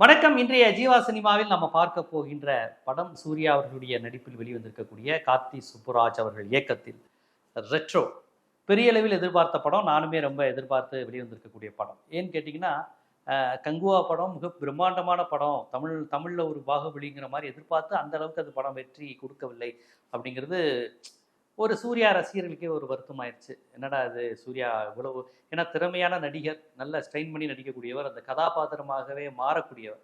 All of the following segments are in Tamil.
வணக்கம். இன்றைய ஜீவா சினிமாவில் நம்ம பார்க்க போகின்ற படம் சூர்யா அவர்களுடைய நடிப்பில் வெளிவந்திருக்கக்கூடிய கார்த்தி சுப்புராஜ் அவர்கள் இயக்கத்தில் ரெட்ரோ பெரிய அளவில் எதிர்பார்த்த படம் நானுமே ரொம்ப எதிர்பார்த்து வெளிவந்திருக்கக்கூடிய படம். ஏன்னு கேட்டிங்கன்னா கங்குவா படம் மிக பிரம்மாண்டமான படம். தமிழ் தமிழில் ஒரு பாகுபலிங்கிற மாதிரி எதிர்பார்த்து அந்த அளவுக்கு அது படம் வெற்றி கொடுக்கவில்லை அப்படிங்கிறது ஒரு சூர்யா ரசிகர்களுக்கே ஒரு வருத்தம் ஆயிடுச்சு என்னடா இது சூர்யா இவ்வளவு ஏன்னா திறமையான நடிகர் நல்ல ஸ்ட்ரெயின் பண்ணி நடிக்கக்கூடியவர் அந்த கதாபாத்திரமாகவே மாறக்கூடியவர்.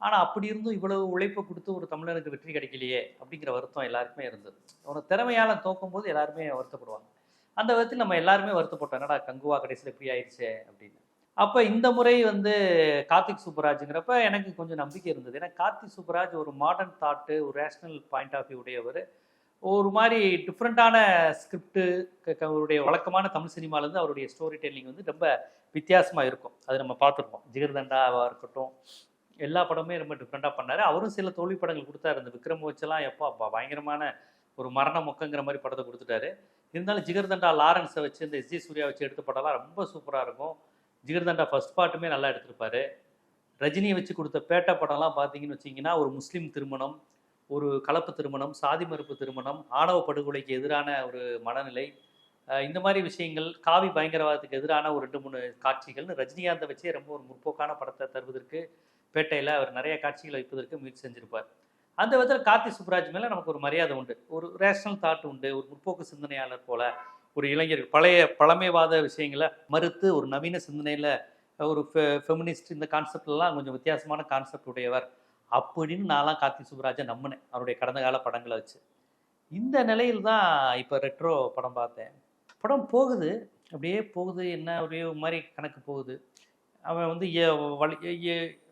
ஆனால் அப்படி இருந்தும் இவ்வளவு உழைப்பை கொடுத்து ஒரு தமிழனுக்கு வெற்றி கிடைக்கலையே அப்படிங்கிற வருத்தம் எல்லாருக்குமே இருந்தது. ஒரு திறமையால தோக்கும் போது எல்லாருமே வருத்தப்படுவாங்க. அந்த விதத்தில் நம்ம எல்லாருமே வருத்தப்பட்டோம். என்னடா கங்குவா கடைசியில் இப்படி ஆயிடுச்சே அப்படின்னு. அப்போ இந்த முறை வந்து கார்த்திக் சூப்பராஜுங்கிறப்ப எனக்கு கொஞ்சம் நம்பிக்கை இருந்தது. ஏன்னா கார்த்திக் சூப்பராஜ் ஒரு மாடர்ன் தாட்டு ஒரு ரேஷ்னல் பாயிண்ட் ஆஃப் வியூ உடையவர். ஒரு மாதிரி டிஃப்ரெண்ட்டான ஸ்கிரிப்டு அவருடைய வழக்கமான தமிழ் சினிமாலேருந்து அவருடைய ஸ்டோரி டெல்லிங் வந்து ரொம்ப வித்தியாசமாக இருக்கும். அது நம்ம பார்த்துருப்போம். ஜிகர்தண்டாவாக இருக்கட்டும் எல்லா படமே ரொம்ப டிஃப்ரெண்ட்டாக பண்ணார். அவரும் சில தோல்வி படங்கள் கொடுத்தாரு. இந்த விக்ரம் வச்செல்லாம் எப்போ அப்பா பயங்கரமான ஒரு மரண மொக்கங்கிற மாதிரி படத்தை கொடுத்துட்டாரு. இருந்தாலும் ஜிகர்தண்டா லாரன்ஸை வச்சு இந்த எஸ் ஜி சூர்யா வச்சு எடுத்த படம்லாம் ரொம்ப சூப்பராக இருக்கும். ஜிகர்தண்டா ஃபர்ஸ்ட் பார்ட்டுமே நல்லா எடுத்திருப்பாரு. ரஜினியை வச்சு கொடுத்த பேட்டை படம்லாம் பார்த்தீங்கன்னு வச்சிங்கன்னா ஒரு முஸ்லீம் திருமணம் ஒரு கலப்பு திருமணம் சாதி மறுப்பு திருமணம் ஆணவ படுகொலைக்கு எதிரான ஒரு மனநிலை. இந்த மாதிரி விஷயங்கள் காவி பயங்கரவாதத்துக்கு எதிரான ஒரு ரெண்டு மூணு காட்சிகள் ரஜினிகாந்தை வச்சே ரொம்ப ஒரு முற்போக்கான படத்தை தருவதற்கு பேட்டையில் அவர் நிறைய காட்சிகளை வைப்பதற்கு முயற்சி செஞ்சிருப்பார். அந்த விதத்தில் கார்த்தி சுப்ராஜ் மேலே நமக்கு ஒரு மரியாதை உண்டு. ஒரு ரேஷனல் தாட் உண்டு. ஒரு முற்போக்கு சிந்தனையாளர் போல ஒரு இளைஞர் பழைய பழமைவாத விஷயங்களை மறுத்து ஒரு நவீன சிந்தனையில் ஒரு ஃபெமினிஸ்ட் இந்த கான்செப்ட்லாம் கொஞ்சம் வித்தியாசமான கான்செப்ட் உடையவர். அப்படின்னு நான்லாம் கார்த்தி சுப்ராஜை நம்பினேன் அவருடைய கடந்த கால படங்களை வச்சு. இந்த நிலையில் தான் இப்போ ரெட்ரோ படம் பார்த்தேன். படம் போகுது அப்படியே போகுது என்ன ஒரே மாதிரி கணக்கு போகுது. அவன் வந்து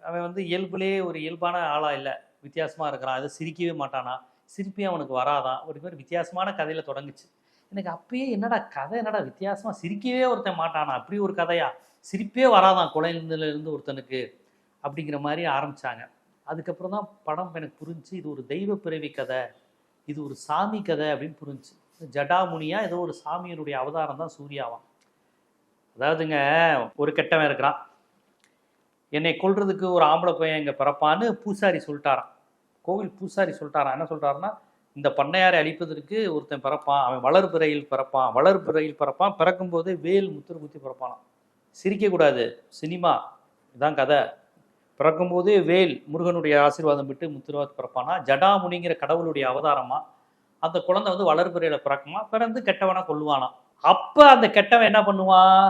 அவன் வந்து இயல்புலே ஒரு இயல்பான ஆளாக இல்லை வித்தியாசமாக இருக்கிறான் அதை சிரிக்கவே மாட்டானா சிரிப்பே அவனுக்கு வராதான் ஒரு மாதிரி வித்தியாசமான கதையில் தொடங்குச்சு. எனக்கு அப்பயே என்னடா கதை என்னடா வித்தியாசமாக சிரிக்கவே ஒருத்தன் மாட்டானா அப்படி ஒரு கதையா? சிரிப்பே வராதான் குழந்தையிலேருந்து ஒருத்தனுக்கு அப்படிங்கிற மாதிரி ஆரம்பிச்சாங்க. அதுக்கப்புறம் தான் படம் எனக்கு புரிஞ்சு இது ஒரு தெய்வ பிறவி கதை இது ஒரு சாமி கதை அப்படின்னு புரிஞ்சு. ஜடாமுனியா ஏதோ ஒரு சாமியினுடைய அவதாரம் தான் சூர்யாவான் அதாவதுங்க ஒரு கெட்டவன் இருக்கிறான். என்னை கொள்றதுக்கு ஒரு ஆம்பளை பையன் இங்கே பிறப்பான்னு பூசாரி சொல்லிட்டாராம். கோவில் பூசாரி சொல்லிட்டாரான் என்ன சொல்லிட்டாருன்னா இந்த பண்ணையாரை அழிப்பதற்கு ஒருத்தன் பிறப்பான் அவன் வளர்பிறையில் பிறப்பான் வளர்பிறையில் பிறப்பான் பிறக்கும்போது வேல் முத்திர குத்தி பிறப்பானான் சிரிக்கக்கூடாது சினிமா இதான் கதை. பிறக்கும்போது வேல் முருகனுடைய ஆசீர்வாதம் விட்டு முத்திரவாத் பிறப்பானா? ஜடாமுனிங்கிற கடவுளுடைய அவதாரமா? அந்த குழந்தை வந்து வளர்பிறையில பிறக்குமா? பிறந்து கெட்டவனா கொள்ளுவானா அப்ப அந்த கெட்டவன் என்ன பண்ணுவான்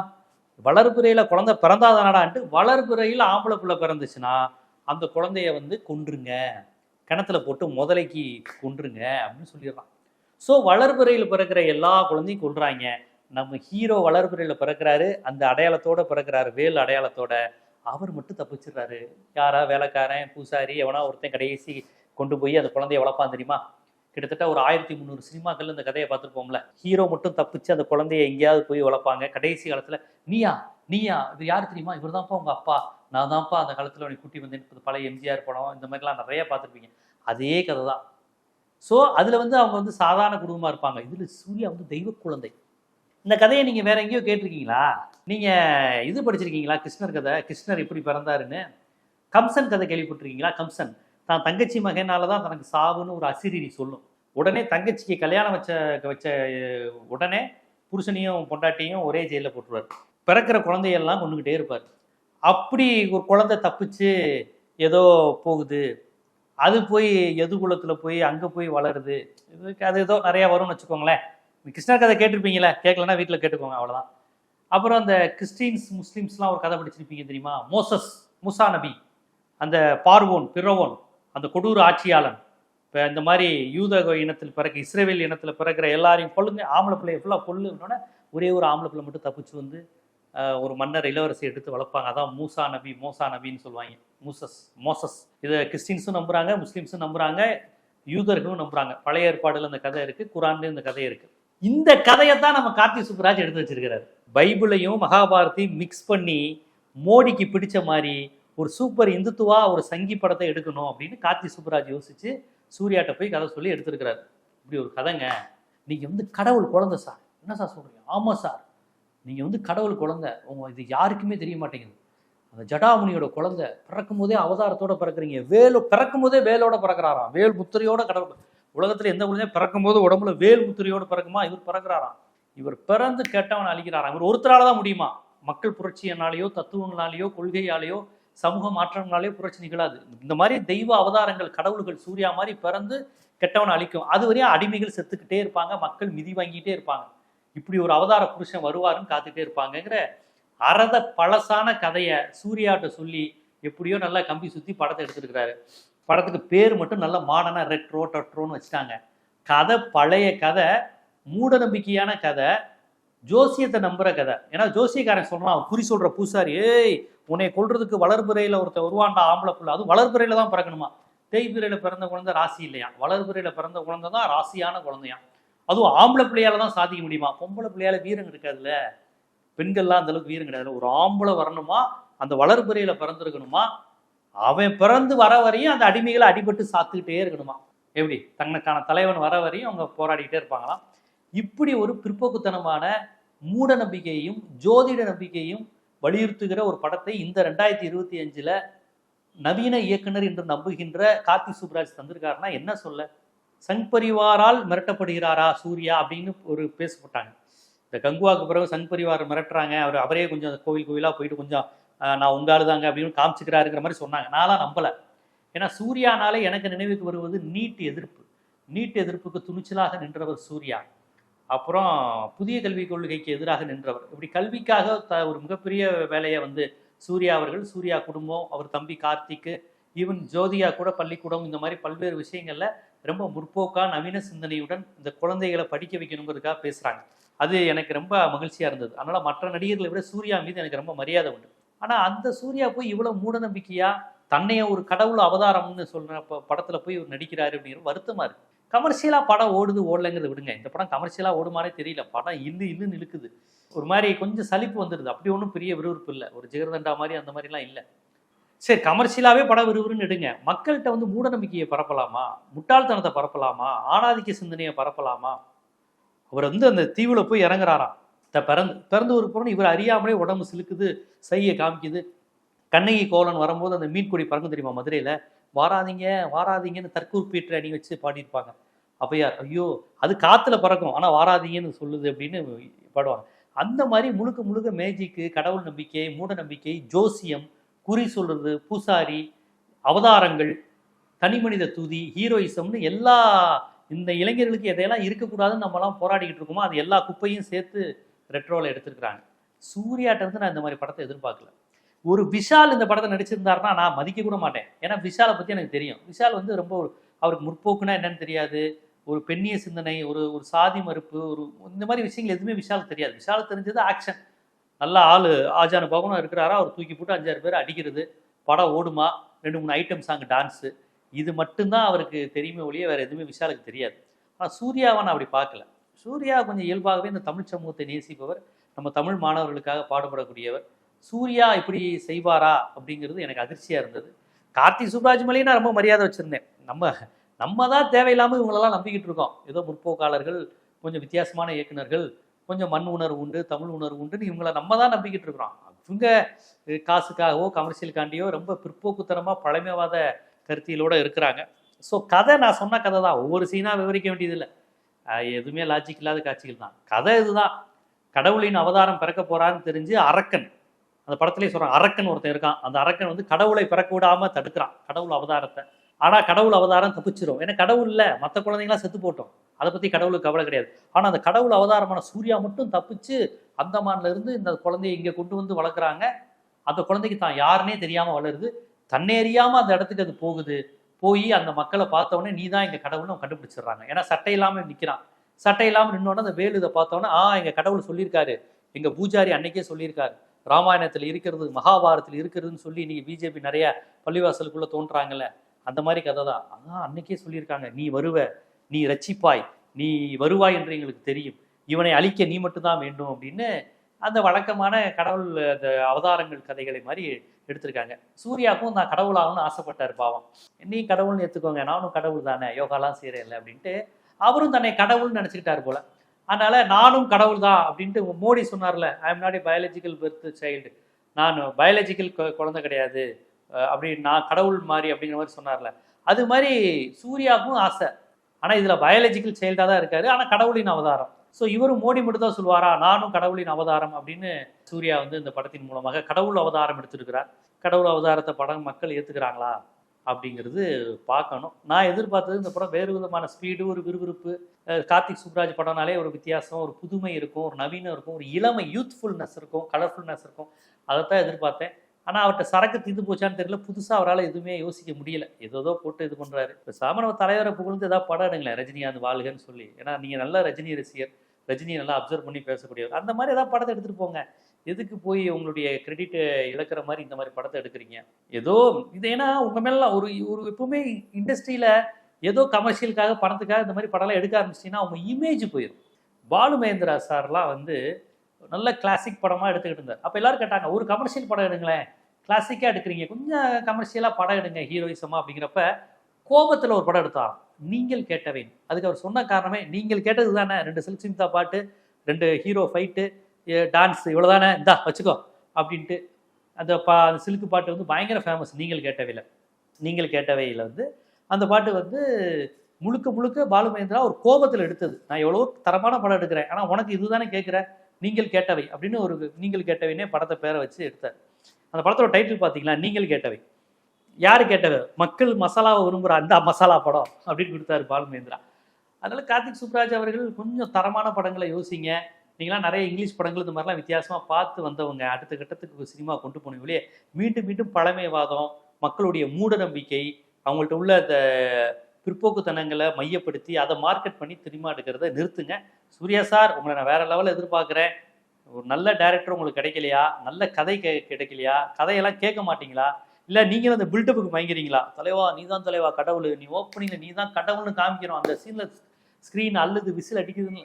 வளர்பிறையில குழந்தை பிறந்தாதானடான்ட்டு வளர்பிறையில் ஆம்பளை பிள்ளை பிறந்துச்சுன்னா அந்த குழந்தைய வந்து கொன்றுங்க. கிணத்துல போட்டு முதலைக்கு கொன்றுங்க அப்படின்னு சொல்லிடுறான். ஸோ வளர்பிறையில் பிறக்கிற எல்லா குழந்தையும் கொள்றாங்க நம்ம ஹீரோ வளர்பிறையில் பிறக்கிறாரு. அந்த அடையாளத்தோட பிறக்கிறாரு. வேல் அடையாளத்தோட. அவர் மட்டும் தப்பிச்சிடுறாரு. யாரா வேலைக்காரன் பூசாரி எவனா ஒருத்தன் கடைசி கொண்டு போய் அந்த குழந்தைய வளர்ப்பான் தெரியுமா? கிட்டத்தட்ட ஒரு ஆயிரத்தி முந்நூறு சினிமாக்கள் இந்த கதையை பார்த்துருப்போம்ல. ஹீரோ மட்டும் தப்பிச்சு அந்த குழந்தைய எங்கேயாவது போய் வளர்ப்பாங்க. கடைசி காலத்தில் நீயா நீயா இது யார் தெரியுமா? இவர் தான்ப்பா உங்கள் அப்பா. நான் தான்ப்பா அந்த காலத்தில் உனக்கு கூட்டி வந்து இப்ப பழைய எம்ஜிஆர் படம் இந்த மாதிரிலாம் நிறைய பார்த்துருப்பீங்க. அதே கதை தான் ஸோ அதில் வந்து அவங்க வந்து சாதாரண குடும்பமாக இருப்பாங்க. இதில் சூர்யா வந்து தெய்வ குழந்தை. இந்த கதையை நீங்க வேற எங்கேயோ கேட்டிருக்கீங்களா? நீங்க இது படிச்சிருக்கீங்களா? கிருஷ்ணர் கதை? கிருஷ்ணர் இப்படி பிறந்தாருன்னு கம்சன் கதை கேள்விப்பட்டிருக்கீங்களா? கம்சன் தான் தங்கச்சி மகனால தான் தனக்கு சாவுன்னு ஒரு அசிரிரி சொல்லும். உடனே தங்கச்சிக்கு கல்யாணம் வச்ச வச்ச உடனே புருஷனையும் பொண்டாட்டியும் ஒரே ஜெயிலில் போட்டுருவார். பிறக்கிற குழந்தையெல்லாம் கொண்டுகிட்டே இருப்பார். அப்படி ஒரு குழந்தை தப்பிச்சு ஏதோ போகுது. அது போய் எது குளத்தில் போய் அங்கே போய் வளருது. இதுக்கு அது ஏதோ நிறையா வரும்னு வச்சுக்கோங்களேன். கிருஷ்ணர் கதை கேட்டிருப்பீங்களே கேட்கலன்னா வீட்டில் கேட்டுக்கோங்க அவ்வளோதான் அப்புறம் அந்த கிறிஸ்டின்ஸ் முஸ்லீம்ஸ்லாம் ஒரு கதை படிச்சிருப்பீங்க தெரியுமா? மோசஸ் முசா நபி அந்த பார்வோன் பிறவோன் அந்த கொடூர ஆட்சியாளன். இப்போ இந்த மாதிரி யூத இனத்தில் பிறக்க இஸ்ரேவேல் இனத்தில் பிறக்கிற எல்லாரையும் கொள்ளுங்க ஆம்பளை பிள்ளைய ஃபுல்லாக கொல்லுன்னொன்னே ஒரே ஒரு ஆம்பளை பிள்ளை மட்டும் தப்பிச்சு வந்து ஒரு மன்னர் இளவரசி எடுத்து வளர்ப்பாங்க. அதான் மூசா நபி மோசா நபின்னு சொல்லுவாங்க. Moses Moses. இதை கிறிஸ்டின்ஸும் நம்புகிறாங்க முஸ்லீம்ஸும் நம்புகிறாங்க யூதர்களும் நம்புகிறாங்க பழைய ஏற்பாடுல இந்த கதை இருக்குது குரான்லேயும் இந்த கதை இருக்குது இந்த கதையை தான் நம்ம கார்த்தி சுப்ராஜ் எடுத்து வச்சிருக்கிறார். பைபிளையும் மகாபாரத்தையும் மிக்ஸ் பண்ணி மோடிக்கு பிடிச்ச மாதிரி ஒரு சூப்பர் இந்துத்துவா ஒரு சங்கி படத்தை எடுக்கணும் அப்படின்னு கார்த்தி சுப்ராஜ் யோசிச்சு சூர்யாட்ட போய் கதை சொல்லி எடுத்திருக்கிறாரு. இப்படி ஒரு கதைங்க. நீங்கள் வந்து கடவுள் குழந்தை சார். என்ன சார் சொல்கிறீங்க ஆமாம் சார். நீங்கள் வந்து கடவுள் குழந்தை. உங்க இது யாருக்குமே தெரிய மாட்டேங்குது. அந்த ஜடாமுனியோட குழந்தை பிறக்கும் போதே அவதாரத்தோட பிறக்குறீங்க. வேலு பிறக்கும் போதே வேலோட பிறக்கிறாராம். வேல் முத்திரையோட கடவுள் உலகத்தில் எந்த குழந்தையும் பிறக்கும் போது உடம்புல வேல் முத்திரையோடு பிறக்குமா? இவர் பிறக்கிறாராம். இவர் பிறந்து கேட்டவன் அழிக்கிறாராம் இவர் ஒருத்தரால தான் முடியுமா? மக்கள் புரட்சியினாலேயோ தத்துவங்களாலேயோ கொள்கையாலேயோ சமூக மாற்றங்களாலேயோ புரட்சி நிகழாது. இந்த மாதிரி தெய்வ அவதாரங்கள் கடவுள்கள் சூர்யா மாதிரி பிறந்து கெட்டவனை அழிக்கும். அது வரையும் அடிமைகள் செத்துக்கிட்டே இருப்பாங்க மக்கள் மிதி வாங்கிட்டே இருப்பாங்க. இப்படி ஒரு அவதார புருஷன் வருவாருன்னு காத்துட்டே இருப்பாங்கங்கிற அறத பழசான கதையை சூர்யாட்ட சொல்லி எப்படியோ நல்லா கம்பி சுற்றி படத்தை எடுத்துருக்கிறாரு. படத்துக்கு பேர் மட்டும் நல்ல மாடனாக ரெட்ரோ டட்ரோன்னு வச்சுட்டாங்க. கதை பழைய கதை மூட நம்பிக்கையான கதை ஜோசியத்தை நம்புற கதை. ஏன்னா ஜோசியக்காரன் சொல்கிறான் அவன் குறி சொல்கிற பூசாரி ஏய் உன்னை கொள்றதுக்கு வளர்புறையில் ஒருத்தன் வருவான்டா ஆம்பளை புள்ள? அதுவும் வளர்புறையில் தான் பிறக்கணுமா? தேய்பிறையில பிறந்த குழந்தை ராசி இல்லையா? வளர்புறையில் பிறந்த குழந்தை தான் ராசியான குழந்தையா அதுவும் ஆம்பளை பிள்ளையால தான் சாதிக்க முடியுமா? பொம்பளை பிள்ளையால வீரம் இருக்காதுல்ல. பெண்கள்லாம் அந்த அளவுக்கு வீரம் கிடையாது ஒரு ஆம்பளை வரணுமா? அந்த வளர்புறையில் பிறந்திருக்கணுமா? அவன் பிறந்து வர வரையும் அந்த அடிமைகளை அடிபட்டு சாத்துக்கிட்டே இருக்கணுமா? எப்படி? தங்களுக்கான தலைவன் வர வரையும் அவங்க போராடிக்கிட்டே இருப்பாங்களாம். இப்படி ஒரு பிற்போக்குத்தனமான மூட நம்பிக்கையையும் ஜோதிட நம்பிக்கையும் வலியுறுத்துகிற ஒரு படத்தை இந்த ரெண்டாயிரத்தி இருபத்தி அஞ்சில் நவீன இயக்குனர் என்று நம்புகின்ற கார்த்தி சுப்ராஜ் தந்திருக்காருன்னா என்ன சொல்ல? சங் பரிவாரால் மிரட்டப்படுகிறாரா சூர்யா அப்படின்னு ஒரு பேசப்பட்டாங்க. இந்த கங்குவாக்கு பிறகு சங் பரிவார் மிரட்டுறாங்க. அவர் அவரே கொஞ்சம் கோவில் கோவிலாக போயிட்டு கொஞ்சம் நான் உங்க ஆளுதாங்க அப்படின்னு காமிச்சுக்கிறாருங்கிற மாதிரி சொன்னாங்க. நான்லாம் நம்பல. ஏன்னா சூர்யானாலே எனக்கு நினைவுக்கு வருவது நீட் எதிர்ப்பு. நீட் எதிர்ப்புக்கு துணிச்சலாக நின்றவர் சூர்யா. அப்புறம் புதிய கல்விக் கொள்கைக்கு எதிராக நின்றவர். இப்படி கல்விக்காக த ஒரு மிகப்பெரிய வேலையை வந்து சூர்யா அவர்கள் சூர்யா குடும்பம் அவர் தம்பி கார்த்திக்கு ஈவன் ஜோதியா கூட பள்ளிக்கூடம் இந்த மாதிரி பல்வேறு விஷயங்களில் ரொம்ப முற்போக்காக நவீன சிந்தனையுடன் இந்த குழந்தைகளை படிக்க வைக்கணுங்கிறதுக்காக பேசுகிறாங்க அது எனக்கு ரொம்ப மகிழ்ச்சியாக இருந்தது. அதனால் மற்ற நடிகர்களை விட சூர்யா மீது எனக்கு ரொம்ப மரியாதை உண்டு. ஆனா அந்த சூர்யா போய் இவ்வளவு மூட நம்பிக்கையா தன்னைய ஒரு கடவுள் அவதாரம்னு சொல்ற ப- படத்துல போய் இவர் நடிக்கிறாரு அப்படிங்கிற வருத்தமா இருக்கு. கமர்ஷியலா படம் ஓடுது ஓடலைங்கிறத விடுங்க. இந்த படம் கமர்ஷியலா ஓடுமானே தெரியல. படம் இல்லு இல்லுன்னு இழுக்குது. ஒரு மாதிரி கொஞ்சம் சலிப்பு வந்துடுது. அப்படி ஒன்றும் பெரிய விறுவிறுப்பு இல்லை. ஒரு ஜெகர்தண்டா மாதிரி அந்த மாதிரிலாம் இல்லை. சரி கமர்ஷியலாவே படம் விறுவிறுன்னு எடுங்க. மக்கள்கிட்ட வந்து மூட நம்பிக்கையை பரப்பலாமா? முட்டாள்தனத்தை பரப்பலாமா? ஆணாதிக்க சிந்தனையை பரப்பலாமா? அவர் வந்து அந்த தீவுல போய் இறங்குறாராம். பிறந்து பிறந்து ஒரு புறம் இவர் அறியாமலே உடம்பு சிலுக்குது சையை காமிக்குது. கண்ணகி கோலன் வரும்போது அந்த மீன்கொடி பறக்கும் தெரியுமா மதுரையில்? வாராதீங்க வாராதீங்கன்னு தற்கூர்பீற்று அணி வச்சு பாடியிருப்பாங்க. அப்பையார் ஐயோ அது காத்துல பறக்கும் ஆனால் வாராதீங்கன்னு சொல்லுது அப்படின்னு பாடுவாங்க. அந்த மாதிரி முழுக்க முழுக்க மேஜிக்கு கடவுள் நம்பிக்கை மூட நம்பிக்கை ஜோசியம் குறி சொல்றது பூசாரி அவதாரங்கள் தனிமனித துதி ஹீரோயிசம்னு எல்லா இந்த இளைஞர்களுக்கு எதையெல்லாம் இருக்கக்கூடாதுன்னு நம்மலாம் போராடிக்கிட்டு இருக்கோமோ அது எல்லா குப்பையும் சேர்த்து ரெட்ரோவில் எடுத்திருக்கிறாங்க. சூர்யாட்டருந்து நான் இந்த மாதிரி படத்தை எதிர்பார்க்கல. ஒரு விஷால் இந்த படத்தை நடிச்சிருந்தாருன்னா நான் மதிக்க கூட மாட்டேன். ஏன்னா விஷாலை பற்றி எனக்கு தெரியும். விஷால் வந்து ரொம்ப ஒரு- அவருக்கு முற்போக்குனா என்னன்னு தெரியாது. ஒரு பெண்ணிய சிந்தனை ஒரு ஒரு சாதி மறுப்பு ஒரு இந்த மாதிரி விஷயங்கள் எதுவுமே விஷாலுக்கு தெரியாது. விஷால் தெரிஞ்சது ஆக்ஷன் நல்லா ஆள் ஆஜானு பவனும் இருக்கிறாரா? அவர் தூக்கி போட்டு அஞ்சாறு பேர் அடிக்கிறது. படம் ஓடுமா? ரெண்டு மூணு ஐட்டம் சாங் டான்ஸு இது மட்டும்தான் அவருக்கு தெரியுமே ஒழிய வேறு எதுவுமே விஷாலுக்கு தெரியாது. ஆனால் சூர்யாவை நான் அப்படி பார்க்கல. சூர்யா கொஞ்சம் இயல்பாகவே இந்த தமிழ் சமூகத்தை நேசிப்பவர் நம்ம தமிழ் மாணவர்களுக்காக பாடுபடக்கூடியவர். சூர்யா இப்படி செய்வாரா அப்படிங்கிறது எனக்கு அதிர்ச்சியாக இருந்தது. கார்த்தி சுப்ராஜ் மலையை நான் ரொம்ப மரியாதை வச்சுருந்தேன். நம்ம நம்ம தான் தேவையில்லாமல் இவங்களெல்லாம் நம்பிக்கிட்டு இருக்கோம். ஏதோ முற்போக்காளர்கள் கொஞ்சம் வித்தியாசமான இயக்குனர்கள் கொஞ்சம் மண் உணர்வு உண்டு தமிழ் உணர்வு உண்டுன்னு இவங்கள நம்ம தான் நம்பிக்கிட்டு இருக்கிறோம். இவங்க காசுக்காகவோ கமர்ஷியலுக்காண்டியோ ரொம்ப பிற்போக்குத்தனமாக பழமைவாத கருத்தியலோட இருக்கிறாங்க. ஸோ கதை நான் சொன்ன கதை தான். ஒவ்வொரு சீனாக விவரிக்க வேண்டியதில்லை. எதுவுமே லாஜிக் இல்லாத காட்சிகள் தான். கதை இதுதான். கடவுளின் அவதாரம் பிறக்க போறான்னு தெரிஞ்சு அரக்கன் அந்த படத்திலே சொல்றான் அரக்கன் ஒருத்தன் இருக்கான். அந்த அரக்கன் வந்து கடவுளை பிறக்க விடாம தடுக்கிறான் கடவுள் அவதாரத்தை. ஆனா கடவுள் அவதாரம் தப்பிச்சிடும் ஏன்னா கடவுள் இல்ல. மற்ற குழந்தைங்களாம் செத்து போட்டோம். அதை பத்தி கடவுளுக்கு கவலை கிடையாது. ஆனா அந்த கடவுள் அவதாரமான சூர்யா மட்டும் தப்பிச்சு அந்தமான்ல இருந்து இந்த குழந்தையை இங்க கொண்டு வந்து வளர்க்குறாங்க. அந்த குழந்தைக்கு தான் யாருன்னே தெரியாம வளருது. தன்னை அந்த இடத்துக்கு அது போகுது. போய் அந்த மக்களை பார்த்தவொடனே நீ தான் எங்க கடவுள்னு கண்டுபிடிச்சிடுறாங்க. ஏன்னா சட்டை இல்லாமல் நிற்கிறான் சட்டை இல்லாமல் நின்னோடனே அந்த வேலு இதை பார்த்தோன்னே ஆ எங்க கடவுள் சொல்லியிருக்காரு. எங்க பூஜாரி அன்னைக்கே சொல்லியிருக்காரு. ராமாயணத்தில் இருக்கிறது மகாபாரத்தில் இருக்கிறதுன்னு சொல்லி நீங்க பிஜேபி நிறைய பள்ளிவாசலுக்குள்ள தோன்றாங்கல்ல அந்த மாதிரி கதை தான். அதான் அன்னைக்கே சொல்லியிருக்காங்க. நீ வருவ நீ ரட்சிப்பாய் நீ வருவாய் என்று எங்களுக்கு தெரியும். இவனை அழிக்க நீ மட்டும்தான் வேண்டும் அப்படின்னு அந்த வழக்கமான கடவுள் அந்த அவதாரங்கள் கதைகளை மாதிரி எடுத்திருக்காங்க. சூர்யாவுக்கும் நான் கடவுளாகணும்னு ஆசைப்பட்டார் பாவம். நீ கடவுள்னு எடுத்துக்கோங்க நானும் கடவுள் தானே யோகாலாம் செய்கிறேன்ல அப்படின்ட்டு அவரும் தன்னை கடவுள்னு நினச்சிக்கிட்டாரு போல. அதனால நானும் கடவுள் தான் அப்படின்ட்டு மோடி சொன்னார்ல I am not a biological birth child நான் பயாலஜிக்கல் குழந்தை கிடையாது. அப்படி நான் கடவுள் மாதிரி அப்படிங்கிற மாதிரி சொன்னார்ல. அது மாதிரி சூர்யாவுக்கும் ஆசை. ஆனால் இதில் பயாலஜிக்கல் சைல்டாக தான் இருக்காரு. ஆனால் கடவுளின் அவதாரம். ஸோ இவரும் மோடி மட்டும் தான் சொல்லுவாரா? நானும் கடவுளின் அவதாரம் அப்படின்னு சூர்யா வந்து இந்த படத்தின் மூலமாக கடவுள் அவதாரம் எடுத்திருக்கிறார். கடவுள் அவதாரத்தை படம் மக்கள் ஏற்றுக்கிறாங்களா அப்படிங்கிறது பார்க்கணும். நான் எதிர்பார்த்தது இந்த படம் வேறு விதமான ஸ்பீடு ஒரு விறுவிறுப்பு. கார்த்திக் சுப்ராஜ் படம்னாலே ஒரு வித்தியாசம் ஒரு புதுமை இருக்கும் ஒரு நவீனம் இருக்கும் ஒரு இளமை யூத்ஃபுல்னஸ் இருக்கும் கலர்ஃபுல்னஸ் இருக்கும். அதைத்தான் எதிர்பார்த்தேன். ஆனால் அவர்கிட்ட சரக்கு தீர்ந்து போச்சான்னு தெரியல. புதுசாக அவரால் எதுவுமே யோசிக்க முடியல. ஏதோ போட்டு இது பண்ணுறாரு இப்போ சாமனவ தலைவரை புகழ்ந்து ஏதாவது படம் எடுங்களேன். ரஜினிகாந்த் வாழ்கன்னு சொல்லி. ஏன்னா நீங்கள் நல்ல ரஜினி ரசிகர். ரஜினியை நல்லா அப்சர்வ் பண்ணி பேசக்கூடியவர். அந்த மாதிரி ஏதாவது படத்தை எடுத்துகிட்டு போங்க. எதுக்கு போய் உங்களுடைய கிரெடிட்டை இழக்கிற மாதிரி இந்த மாதிரி படத்தை எடுக்கிறீங்க? ஏதோ இது ஏன்னா உங்கள் மேலாம் ஒரு ஒரு எப்பவுமே இண்டஸ்ட்ரியில் ஏதோ கமர்ஷியலுக்காக பணத்துக்காக இந்த மாதிரி படம்லாம் எடுக்க ஆரம்பிச்சிட்டிங்கன்னா அவங்க இமேஜ் போயிடும் பாலு மகேந்திரா சார்லாம் வந்து நல்ல கிளாசிக் படமாக எடுத்துக்கிட்டு இருந்தார். அப்போ எல்லாரும் கேட்டாங்க ஒரு கமர்ஷியல் படம் எடுங்களேன். கிளாசிக்காக எடுக்கிறீங்க. கொஞ்சம் கமர்ஷியலாக படம் எடுங்க. ஹீரோயிசமாக அப்படிங்கிறப்ப கோபத்தில் ஒரு படம் எடுத்தான் நீங்கள் கேட்டவேன். அதுக்கு அவர் சொன்ன காரணமே நீங்கள் கேட்டது தானே ரெண்டு சில்க் சிமிதா பாட்டு ரெண்டு ஹீரோ ஃபைட்டு டான்ஸ் இவ்வளோதானே இந்தா வச்சுக்கோ அப்படின்ட்டு அந்த பா அந்த சில்க்கு பாட்டு வந்து பயங்கர ஃபேமஸ் நீங்கள் கேட்டவையில் நீங்கள் கேட்டவையில் வந்து. அந்த பாட்டு வந்து முழுக்க முழுக்க பாலு மகேந்திரா ஒரு கோபத்தில் எடுத்தது. நான் எவ்வளோ தரமான படம் எடுக்கிறேன். ஆனால் உனக்கு இதுதானே கேட்குற நீங்கள் கேட்டவை அப்படின்னு ஒரு நீங்கள் கேட்டவைனே படத்தை பேரை வச்சு எடுத்தார். அந்த படத்தோட டைட்டில் பார்த்தீங்களா? நீங்கள் கேட்டவை. யார் கேட்டது? மக்கள் மசாலாவை விரும்புகிற அந்த மசாலா படம் அப்படின்னு கொடுத்தாரு பாலுமேந்திரா அதனால கார்த்திக் சுப்ராஜ் அவர்கள் கொஞ்சம் தரமான படங்களை யோசிங்க. நீங்களாம் நிறைய இங்கிலீஷ் படங்கள் இந்த மாதிரிலாம் வித்தியாசமாக பார்த்து வந்தவங்க. அடுத்த கட்டத்துக்கு சினிமா கொண்டு போனீங்களே மீண்டும் மீண்டும் பழமைவாதம் மக்களுடைய மூட நம்பிக்கை அவங்கள்ட்ட உள்ள அந்த பிற்போக்குத்தனங்களை மையப்படுத்தி அதை மார்க்கெட் பண்ணி சினிமா எடுக்கிறத நிறுத்துங்க. சூர்யா சார் உங்களை நான் வேற லெவலில் எதிர்பார்க்குறேன். ஒரு நல்ல டேரக்டர் உங்களுக்கு கிடைக்கலையா? நல்ல கதை கே கிடைக்கலையா? கதையெல்லாம் கேட்க மாட்டீங்களா? இல்லை நீங்களும் அந்த பில்டப்புக்கு மயங்கிறீங்களா தலைவா நீ தான் தலைவா கடவுள். நீ ஓப்பனிங்கில் நீ தான் கடவுள்னு காமிக்கிறோம் அந்த சீனில் ஸ்க்ரீன் அல்லது விசில் அடிக்குதுன்னு.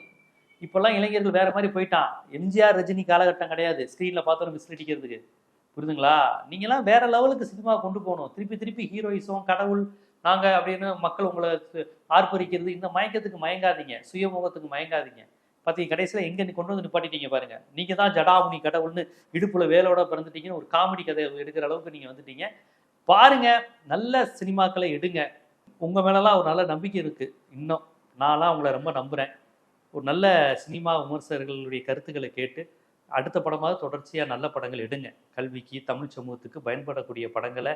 இப்போல்லாம் இளைஞர்கள் வேற மாதிரி போயிட்டான். எம்ஜிஆர் ரஜினி காலகட்டம் கிடையாது. ஸ்க்ரீனில் பார்த்தோம் விசில் அடிக்கிறதுக்கு. புரிதுங்களா நீங்களாம் வேற லெவலுக்கு சினிமா கொண்டு போகணும். திருப்பி திருப்பி ஹீரோயிசம் கடவுள் நாங்கள் அப்படின்னு மக்கள் உங்களை ஆர்ப்பரிக்கிறது இந்த மயக்கத்துக்கு மயங்காதீங்க. சுயமுகத்துக்கு மயங்காதீங்க. பார்த்தீங்க கடைசியில் எங்கே கொண்டு வந்து நிப்பாட்டிட்டீங்க பாருங்க. நீங்கள் தான் ஜடாமுனி கடவுள்னு இடுப்பில் வேலோட பிறந்துட்டீங்கன்னு ஒரு காமெடி கதை எடுக்கிற அளவுக்கு நீங்கள் வந்துட்டீங்க. பாருங்க நல்ல சினிமாக்களை எடுங்க. உங்கள் மேலலாம் ஒரு நல்ல நம்பிக்கை இருக்குது இன்னும் நான்லாம் உங்களை ரொம்ப நம்புகிறேன் ஒரு நல்ல சினிமா விமர்சகர்களுடைய கருத்துக்களை கேட்டு அடுத்த படமாக தொடர்ச்சியாக நல்ல படங்கள் எடுங்க. கல்விக்கு தமிழ் சமூகத்துக்கு பயன்படக்கூடிய படங்களை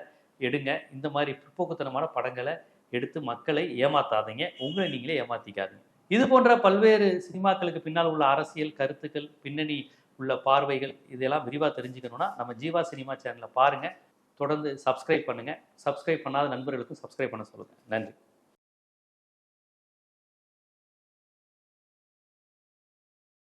எடுங்க. இந்த மாதிரி பிற்போக்குத்தனமான படங்களை எடுத்து மக்களை ஏமாத்தாதீங்க. உங்களை நீங்களே ஏமாத்திக்காதீங்க. இது போன்ற பல்வேறு சினிமாக்களுக்கு பின்னால் உள்ள அரசியல் கருத்துக்கள் பின்னணி உள்ள பார்வைகள் இதெல்லாம் விரிவாக தெரிஞ்சுக்கணும்னா நம்ம ஜீவா சினிமா சேனலை பாருங்கள் தொடர்ந்து சப்ஸ்கிரைப் பண்ணுங்கள் சப்ஸ்கிரைப் பண்ணாத நண்பர்களுக்கும் சப்ஸ்கிரைப் பண்ண சொல்லுங்கள் நன்றி.